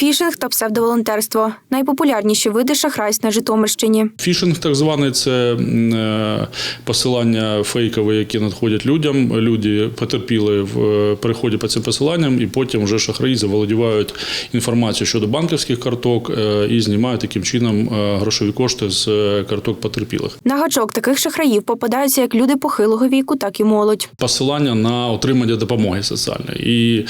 Фішинг та псевдоволонтерство найпопулярніші види шахрайств на Житомирщині. Фішинг, так званий, це е, посилання фейкові, які надходять людям. Люди потерпіли в е, переході по цим посиланням, і потім вже шахраї заволодівають інформацією щодо банківських карток е, і знімають таким чином грошові кошти з карток потерпілих. На гачок таких шахраїв попадаються як люди похилого віку, так і молодь. Посилання на отримання допомоги соціальної. І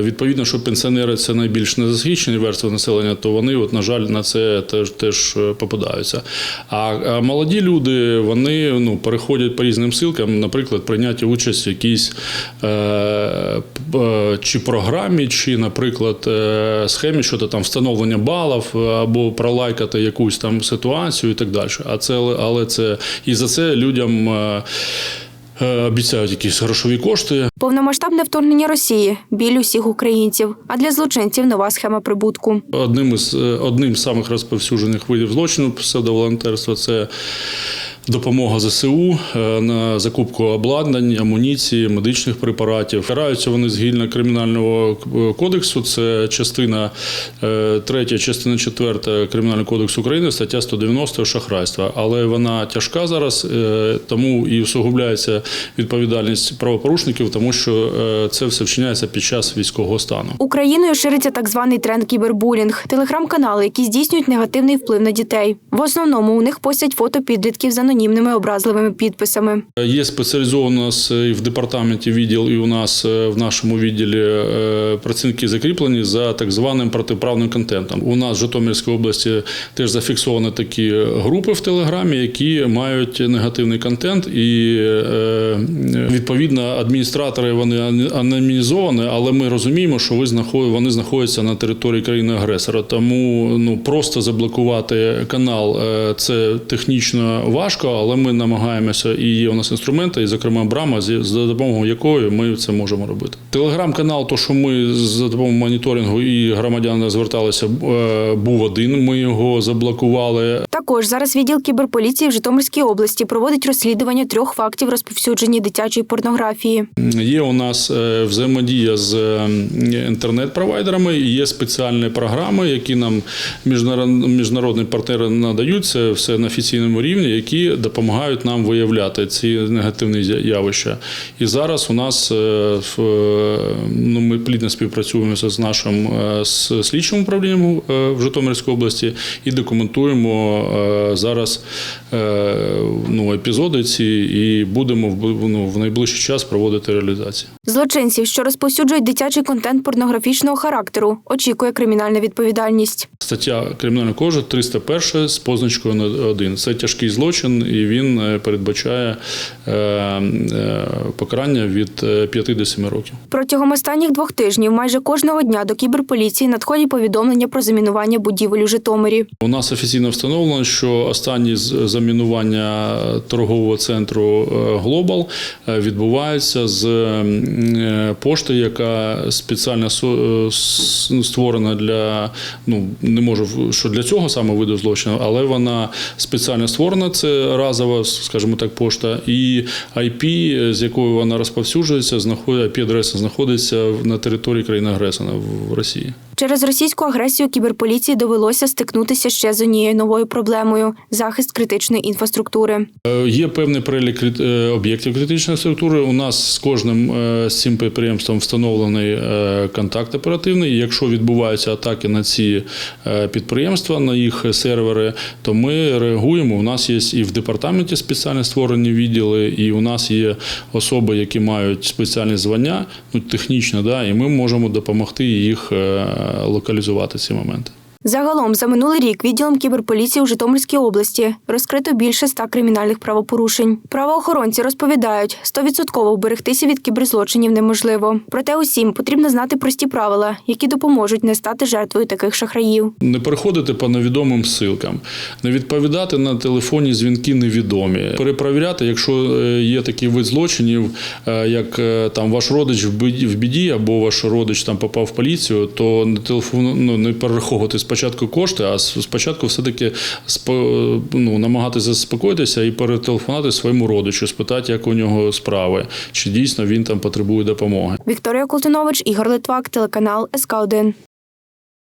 відповідно, що пенсіонери це найбільш незахищені верстви населення, то вони, от, на жаль, на це теж теж е, попадаються. А, молоді люди вони ну, переходять по різним силкам, наприклад, прийняти участь в якійсь е, е, чи програмі, чи, наприклад, е, схемі щодо там встановлення балів е, або пролайкати якусь там ситуацію і так далі. А це але це і за це людям. Е, Обіцяють якісь грошові кошти. Повномасштабне вторгнення Росії біль усіх українців, а для злочинців нова схема прибутку. Одним із одним з самих розповсюджених видів злочину псевдоволонтерства це допомога ЗСУ е, на закупку обладнань, амуніції, медичних препаратів. Караються вони згідно кримінального е, кодексу. Це частина 3, частина 4 Кримінального кодексу України, стаття 190 шахрайства. Але вона тяжка зараз, е, тому і усугубляється відповідальність правопорушників, тому що е, це все вчиняється під час військового стану. Україною шириться так званий тренд кібербулінг, телеграм-канали, які здійснюють негативний вплив на дітей. В основному у них постять фото підлітків з анонімними образливими підписами. Є спеціалізовано у і в департаменті відділ, і у нас е, в нашому відділі е, працівники закріплені за так званим протиправним контентом. У нас в Житомирській області теж зафіксовані такі групи в Телеграмі, які мають негативний контент, і е, відповідно адміністратори вони анонімізовані, але ми розуміємо, що вони знаходяться на території країни-агресора. Тому ну просто заблокувати канал е, це технічно важко, але ми намагаємося і є у нас інструменти, і зокрема брама, з- за допомогою якої ми це можемо робити. Телеграм-канал, то що ми за допомогою моніторингу і громадяни зверталися, е, був один. Ми його заблокували. Також зараз відділ кіберполіції в Житомирській області проводить розслідування трьох фактів розповсюдження дитячої порнографії. Є у нас е, взаємодія з інтернет-провайдерами, є спеціальні програми, які нам міжнарод- міжнародні партнери надають. Це все на офіційному рівні, які допомагають нам виявляти ці негативні явища. І зараз у нас е, ну, ми плідно співпрацюємо з нашим е, з слідчим управлінням е, в Житомирській області і документуємо зараз ну, епізоди ці і будемо ну, в найближчий час проводити реалізацію. Злочинців, що розповсюджують дитячий контент порнографічного характеру, очікує кримінальна відповідальність. Стаття кримінального кожу 301 з позначкою на 1. Це тяжкий злочин, і він е, передбачає е, е, покарання від е, 5 до 7 років. Протягом останніх двох тижнів майже кожного дня до кіберполіції надходять повідомлення про замінування будівель у Житомирі. У нас офіційно встановлено, що останні замінування торгового центру Глобал відбувається з е, пошти, яка спеціально е, ну, створена для ну не можу що для цього саме виду злочину, але вона спеціально створена. Це разова, скажімо так, пошта, і IP, з якою вона розповсюджується, знаходить IP-адреса знаходиться на території країни-агресора в Росії. Через російську агресію кіберполіції довелося стикнутися ще з однією новою проблемою захист критичної інфраструктури. Е, Є певний перелік е, об'єктів критичної структури. У нас з кожним е, з цим підприємством встановлений контакт оперативний. Якщо відбуваються атаки на ці підприємства, на їх сервери, то ми реагуємо. У нас є і в департаменті спеціально створені відділи, і у нас є особи, які мають спеціальні звання, ну технічно, да, і ми можемо допомогти їх локалізувати ці моменти. Загалом за минулий рік відділом кіберполіції у Житомирській області розкрито більше ста кримінальних правопорушень. Правоохоронці розповідають, стовідсотково вберегтися від кіберзлочинів неможливо. Проте усім потрібно знати прості правила, які допоможуть не стати жертвою таких шахраїв. Не переходити по невідомим ссылкам, не відповідати на телефонні дзвінки невідомі, перепровіряти, якщо е, є такий вид злочинів, е, як е, там ваш родич в біді, або ваш родич там попав в поліцію, то телефон, ну, не перераховувати спочатку кошти, а спочатку все-таки ну, намагатися заспокоїтися і перетелефонувати своєму родичу, спитати, як у нього справи, чи дійсно він там потребує допомоги. Вікторія Култинович, Ігор Литвак, телеканал СК 1